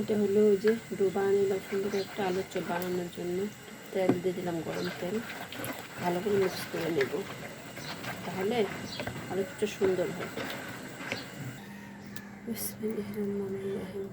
এটা হলো ওই যে ডোবা আনিলাম নিলাম সুন্দর একটা আলুর চপ বানানোর জন্য তেল দিয়ে দিলাম গরম তেল। ভালো করে মিক্স করে নেব। তাহলে আলুর চপ সুন্দর হয় বিসমিল্লাহির রহমানির রহিম।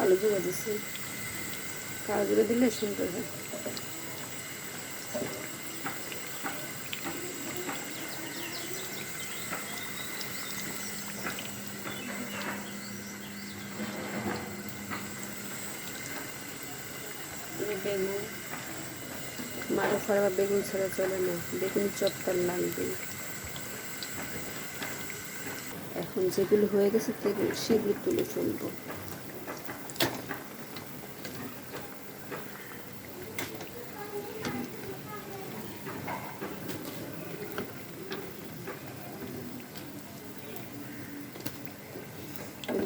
কালো জিরা দিছি। কালো জিরা দিলে সুন্দর হয় বেগুন। মারে ফাড়া বেগুন ছাড়া চলে না। বেগুন চপটা লাগবে এখন যেগুলো হয়ে গেছে সেগুলো তুলে ফেলব।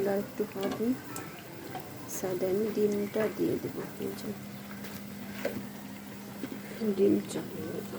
এগুলো একটু হবে। সাদা আমি ডিমটা দিয়ে দেবো। ডিম চালিয়ে দেবো।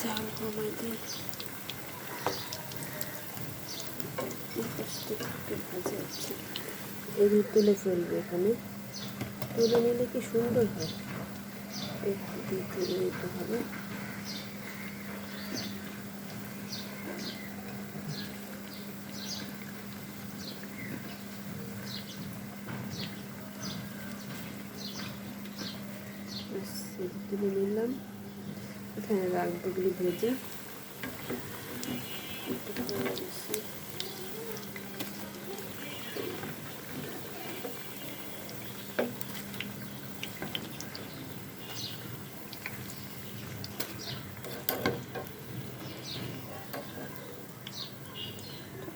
জাল কমাই একটু ভাজা আছে এগুলো তুলে ফেলব এখানে। তুলে নিলে কি সুন্দর হয়? একটু দিয়ে তুলে নিতে হবে। তুলে নিলাম এখানে রাখব গুলি ভেজে একটু করে দিচ্ছি।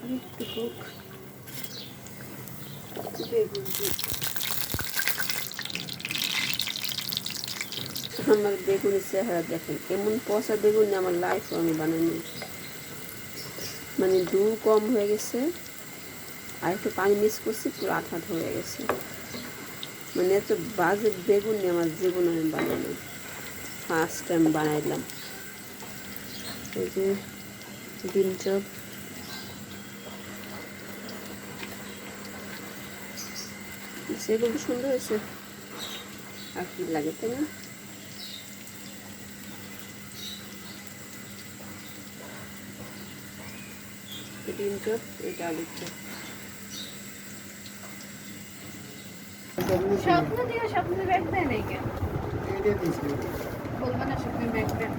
আরেকটু হোক বেগুন দিয়ে আমার বেগুনের চেহারা দেখেন। এমন পচা বেগুন আমার লাইফ আমি বানাইনি। মানে দু কম হয়ে গেছে, আর একটু পানি মিক্স করছি, পুরো আঠাট হয়ে গেছে। মানে এত বাজে বেগুন নিয়ে আমার জীবন আমি বানাইনি। ফার্স্ট টাইম বানাইলাম। এই যে ডিম চপ। সেগুলো সুন্দর হয়েছে। আর কি লাগে তাই না? ডিম চপ এটা আলুর চপ স্বপ্ন দিয়ে স্বপ্ন ব্যাগ দেয় নাই কেন বলব না স্বপ্ন ব্যাগ দেন